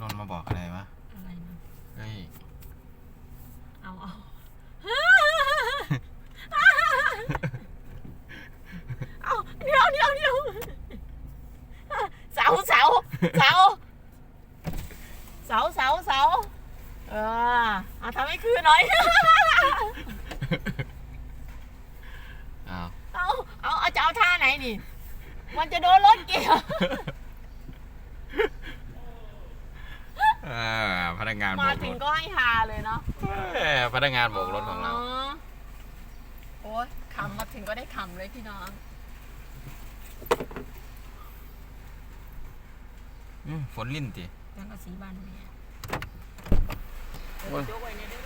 นนท์มาบอกอะไรวะ อะไรนะเฮ้ย เอาเอาเอาเดี๋ยวเดี๋ยวเดี๋ยวเสาเสาเสาเสาเสาเสาเออเอาทำให้คืนหน่อย อ้าว เอาเอาเอาจะเอาท่าไหนนี่ มันจะโดนรถเกี่ยว อ่าพนักงานโบมากรถึงถก็ให้ฮาเลยเนาะเอ้ยพนักงานโบกรถของเราโอ้ยขำมาถึงก็ได้ขำเลยพี่น้องอืมฝนลิ่นติจังกะสีบ้านเนี่ยโอ้ยยกไว้ในเด้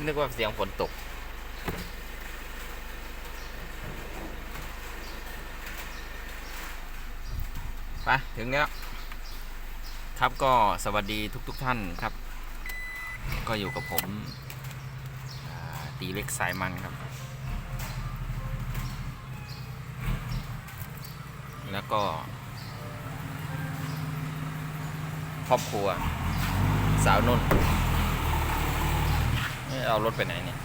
อนึกว่าเสียงฝนตก ไป ถึงแล้ว ครับก็สวัสดีทุกๆทท่านครับ ก็อยู่กับผมตีเล็กสายมันครับ แล้วก็ ครอบครัว สาวนุ่น เอารถไปไหนเนี่ย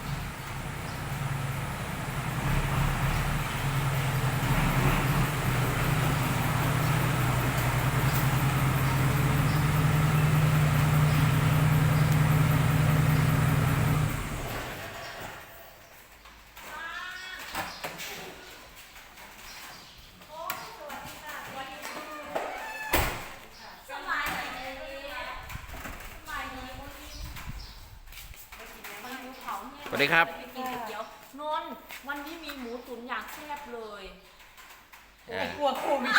ส วัสดีครับไปกินก๋วยเตี๋ยวนนท์วันนี้มีหมูตุ๋นอย่างแซ่บเลยเออกลัวโควิด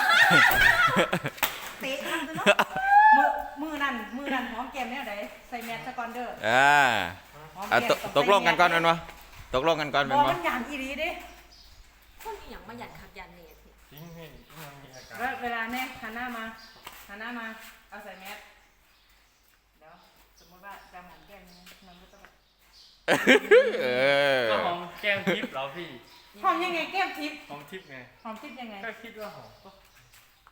เตะทำซะเนาะมือมือนั่นมือนั่นหอมแก้มแนวใดใส่แมสซะก่อนเด้ออ่าหอมอะแก้มตกตกลงกันก่อนเป็นวะตกลงกันก่อนบเป็นอกวะมันอย่างอีหลีเด้คนอหย่างมาหยัดขัดยันเนี่ยสิจริงพี่มันมีอาการแล้วเวลาเนี่ยหันหน้ามาหันหน้ามา เอาใส่แมสเดี๋ยวสมมติว่าจะหอมแก้มเนี่ยมันก็ต้องแบบ เออก็หอมแก้มทิพย์เหราพี่หอมยังไงแก้มทิพย์หอมทิพย์ไงหอมทิพย์ยังไงก็คิดว่าหอมก็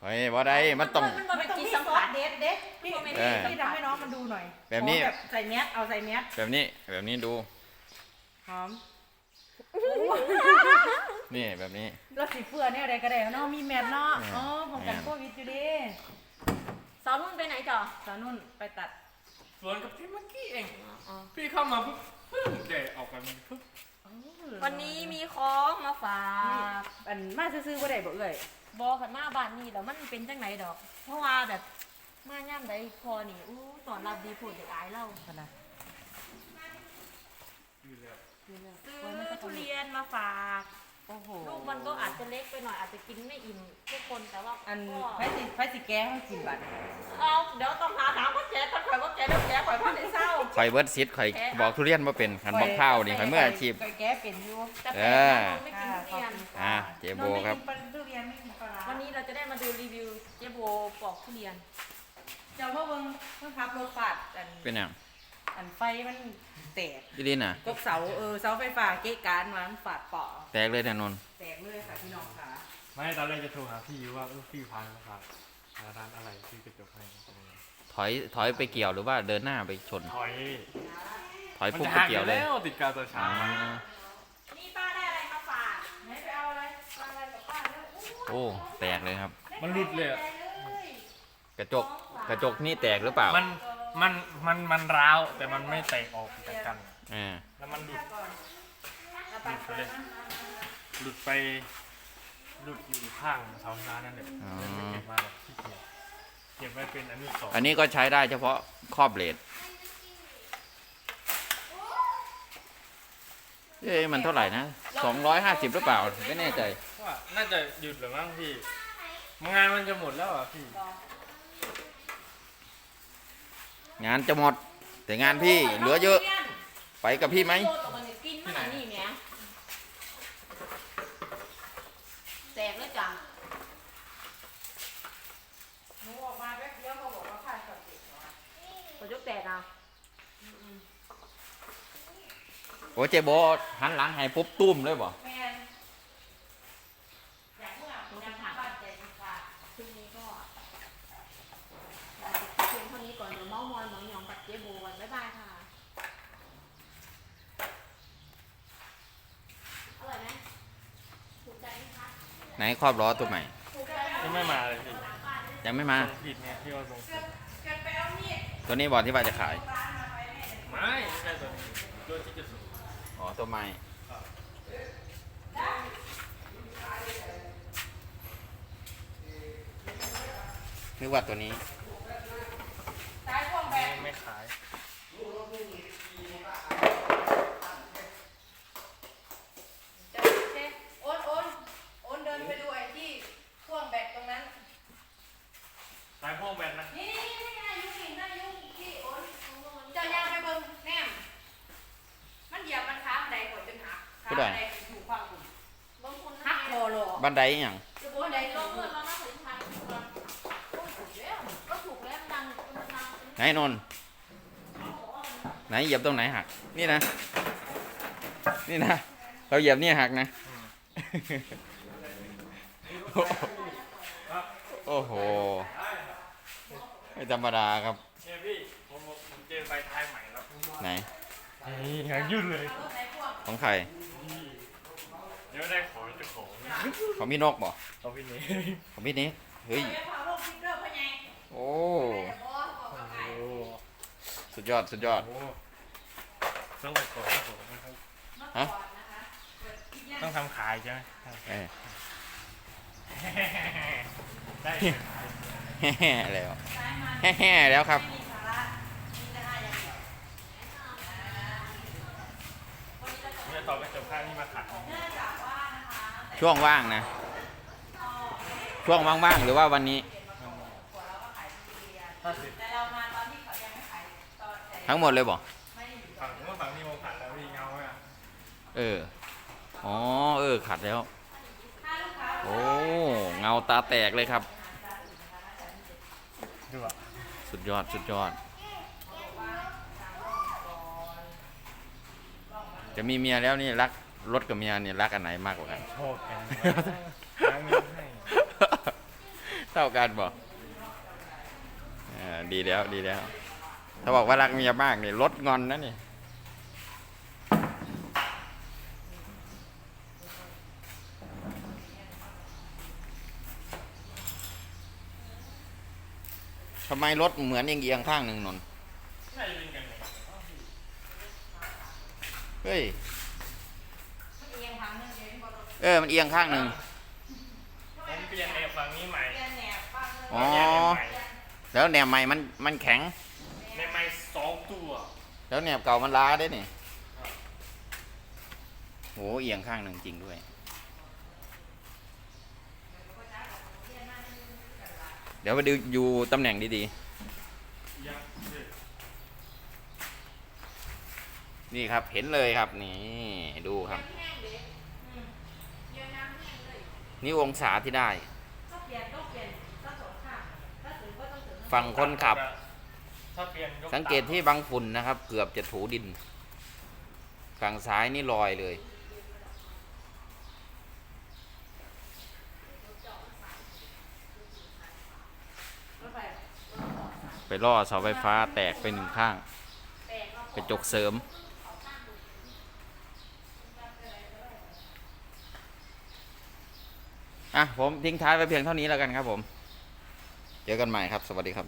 เฮ้ยบ่ได้มันต้อง มันมัเป็นนต้องกินมีสัมซอผัสสเด็ดเด็ดพี่พี่เออพี่ทำให้น้องมันดูหน่อยแบบนี้หอมใส่แมสเอาใส่แมสแบบนี้แบบนี้ดู หอม นี่แบบนี้แล้วสีเฟื่อเนี่ยอะไรก็ได้เนาะมีแมสเนาะแม่นอ๋อป้องกันแม่นโควิดอยู่ดิสาวนุ่นไปไหนจ้ะสาวนุ่นไปตัด สวนกับพี่เมื่อกี้เองอ๋อพี่เข้ามาปุ๊บปึ้งเดะออกกันปุ๊บวันนี้มีของมาฝากอันมาซื้อๆบ่ได้บ่เอ่ยบอกกันมาบ้านนี้แล้วมันเป็นจังไหนดอก เพราะว่าแบบมาย่ำใดพอนี่อู้ตอนรับดีพูดเด็กอายเล่าพะนะอยู่แล้วซื้อทุเรียนมาฝากโอ้โหลูกมันก็อาจจะเล็กไปหน่อยอาจจะกินไม่อิ่มทุกคนแต่ว่าอันก็ไผสิไผสิแก้ให้กินบัดเอาเดี๋ยวต้องหาถามว่าแกต้องข่อยว่าแกแล้ ข่อยเบิร์ดซิดข่อยบอกทุเรียนมาเป็นขันบอกข้าวนี่ข่อยเมื่ออาชีพข่อยแก้เป็นอยู่แต่เอแฟนอเราไม่กินทุเรียน อ่าเจโบครับน้องไม่กินทุเรียนไม่กินปลาร้าวันนี้เราจะได้มาดูรีวิวเจ๊โบปอกทุเรียน เจ้าว่าเบิ่งเพิ่งขับรถฟาดอันเป็นอย่างอันไฟมันแตกพี่ลินอะกกเสาเออเสาไฟฟ้าเกะการมามันฟาดเปาะแตกเลยแน่นอนแตกเลยค่ะพี่น้องค่ะไม่ตอนแรกจะโทรหาพี่ว่าเออพี่พามาฝากหาร้านอะไรพี่กระจกให้อะไรเงี้ย ถอยถอยไปเกี่ยวหรือว่าเดินหน้าไปชน ถอยถอยมันปุ๊บจะไปหักอเกี่ยวยู่เลยแล้วติดกาวตัวช้าอ่านี่ป้าได้อะไรมาฝากไหนไปเอาอะไรเอาอะไรกับป้าเด้อโอ้แตกเลยครับ มันหลุดเลยอะกระจกกระจกนี่แตกหรือเปล่ามันมันมันมันร้าวแต่มันไม่แตกออกจากกัน อ่าแล้วมันหลุดก่อนเอาหไปลุดไปเลยหลุดไปหลุดอยู่ข้างเสาช้านั่นแหละเลยไม่เก็บมาหรอกที่เกียจ เก็บไว้เป็นอนุสรณ์อันนี้ก็ใช้ได้เฉพาะครอบเลดเอ้ยมันเท่าไหร่นะสองร้อยห้าสิบหรือเปล่า ไม่แน่ใจ ว่าน่าจะหยุดหรือมั้งพี่งานมันจะหมดแล้วอะพี่งานจะหมด แต่งานพี่เหลือเยอะ ไปกับพี่ไหมโตตัวมั พอยกแตกอะโอ้เจ๊โบหันหลังให้ปุ๊บตุ้มเลยบ่แอเมื่ออยากถามบ้านใจดีกว่าคืนนี้ก็ลาไปเพียเท่านี้ก่อนเดี๋ยวเมามอยหมองหยองกับเจ๊บันบ๊ายบายค่ะ อร่อยไหมถูกใจไหมคะไนครอบล้อตัวใหม่ยังไม่มาเลยพี่ยังไม่มา ผิดเนี่ยพี่ว่าง ตัวนี้บอกที่ว่าจะขายไม่ไม่ใช่ตัวนี้ตัวที่จะสุดอ๋อ ตัวใหม่นึกว่าตัวนี้ ไม่ไม่ขาย จะเจ๊โอนโอนโอนเดินไปดูไอ้ที่พ่วงแบตตรงนั้น สายพ่วงแบนนะ นี่นี่นี่นายุนี่นายุที่โอนเจ้ายางไปเบิ่งแนมมันเหยียบมันค้าบันไดก่อนจนหักค้า ผู้ใดบันไดถูกความคุณบางคนหักโลโลบันไดอหย่างจะบอกว่าไหนลงเมื่อเราหน้าถึงพันถูกแล้วถูกแล้วก็ถูกแล้วดังมันดังไหนนนท์ไหนเหยียบตรงไหนหัก นี่นะ นี่นะ เราเหยียบนี่หักนะ โอ้โห ไม่ธรรมดาครับเนี่ยพี่ผมผมเจอใบท้ายใหม่แล้ว ไหน นี่หางยุ่นเลยรถไหนพ่วงของใคร เดี๋ยวได้ของเจ้า ของของพี่นกบ่เอาพี่นี้ของพี่นี้เฮ้ยเดี๋ยวพาลูกพิมพ์เด้อพ่อใหญ่โอ้แต่บ่บอกกับไก่โอ้สุดยอด สุดยอด โหต้องไปก่อนให้ผมนะครับเมื่อก่อนนะคะเปิดคลิปย่างต้องทำขายใช่ไหมเออ ได้แห่ๆแล้วซ้ายมาแห่ๆแล้วครับไม่มีสาระมีแต่หน้าอย่างเดียวเนี่ยต่อไปจบข้างนี้มาขาย ช่วงว่างนะ ช่วงว่างๆหรือว่าวันนี้หัวเราก็ขายทุเรียนถ้าสิบแต่เรามาตอนที่เขายังไม่ขายตอนแต่ทั้งหมดเลยบ่ไม่ได้อยู่ฝั่งนู้นฝั่งนี้มองผ่านแล้วพี่เงาอะเออ อ๋อ เออ ขัดแล้วถ้าลูกค้าโอ้ เงาตาแตกเลยครับ ดูอะสุดยอด สุดยอด จะมีเมียแล้วนี่รัก รถกับเมียเนี่ยรักอันไหนมากกว่ากันโทษกันล้างนิ้วให้เท่ากันบอกอ่าดีแล้วดีแล้ว ถ้าบอกว่ารักเมียมากนี่ลดงอนนะนี่ ทำไมรถเหมือนเอียงๆข้างหนึ่งนนท์น่าจะเป็นกันไหนเฮ้ย เอียงทางนึงเดี๋ยวนี้พ อเราเออมันเอียงข้างหนึ่งผมเปลี่ยนแนวฝั่งนี้ใหม่เปลี่ยนแหนบบ้างเลยอ๋อเปลี่ยนแนวใหม่แล้วแหนบใหม่มันมันแข็งในไม้สองตัว แล้วแหนบเก่ามันล้าได้นี่โหเอียงข้างหนึ่งจริงด้วยเดี๋ยวไปดูอยู่ตำแหน่งดียังเด็ดๆนี่ครับเห็นเลยครับนี่ดูครับ แห้งเด็กอืมเยอะน้ำแห้งเลย นี่องศาที่ได้ก็เปลี่ยนต้องเปลี่ยนต้องสองข้างถ้าถึงก็ต้องถึงฝั่งคนขับ ถ้าเปลี่ยนยสังเกตที่บางฝุ่นนะครับ เกือบจะถูดิน ฝั่งซ้ายนี่ลอยเลยรถไฟไปล่อเสาไฟฟ้าแตกไปหนึ่งข้างแตกแล้วกระจกเสริม อะผมทิ้งท้ายไว้เพียงเท่านี้แล้วกันครับผม เจอกันใหม่ครับ สวัสดีครับ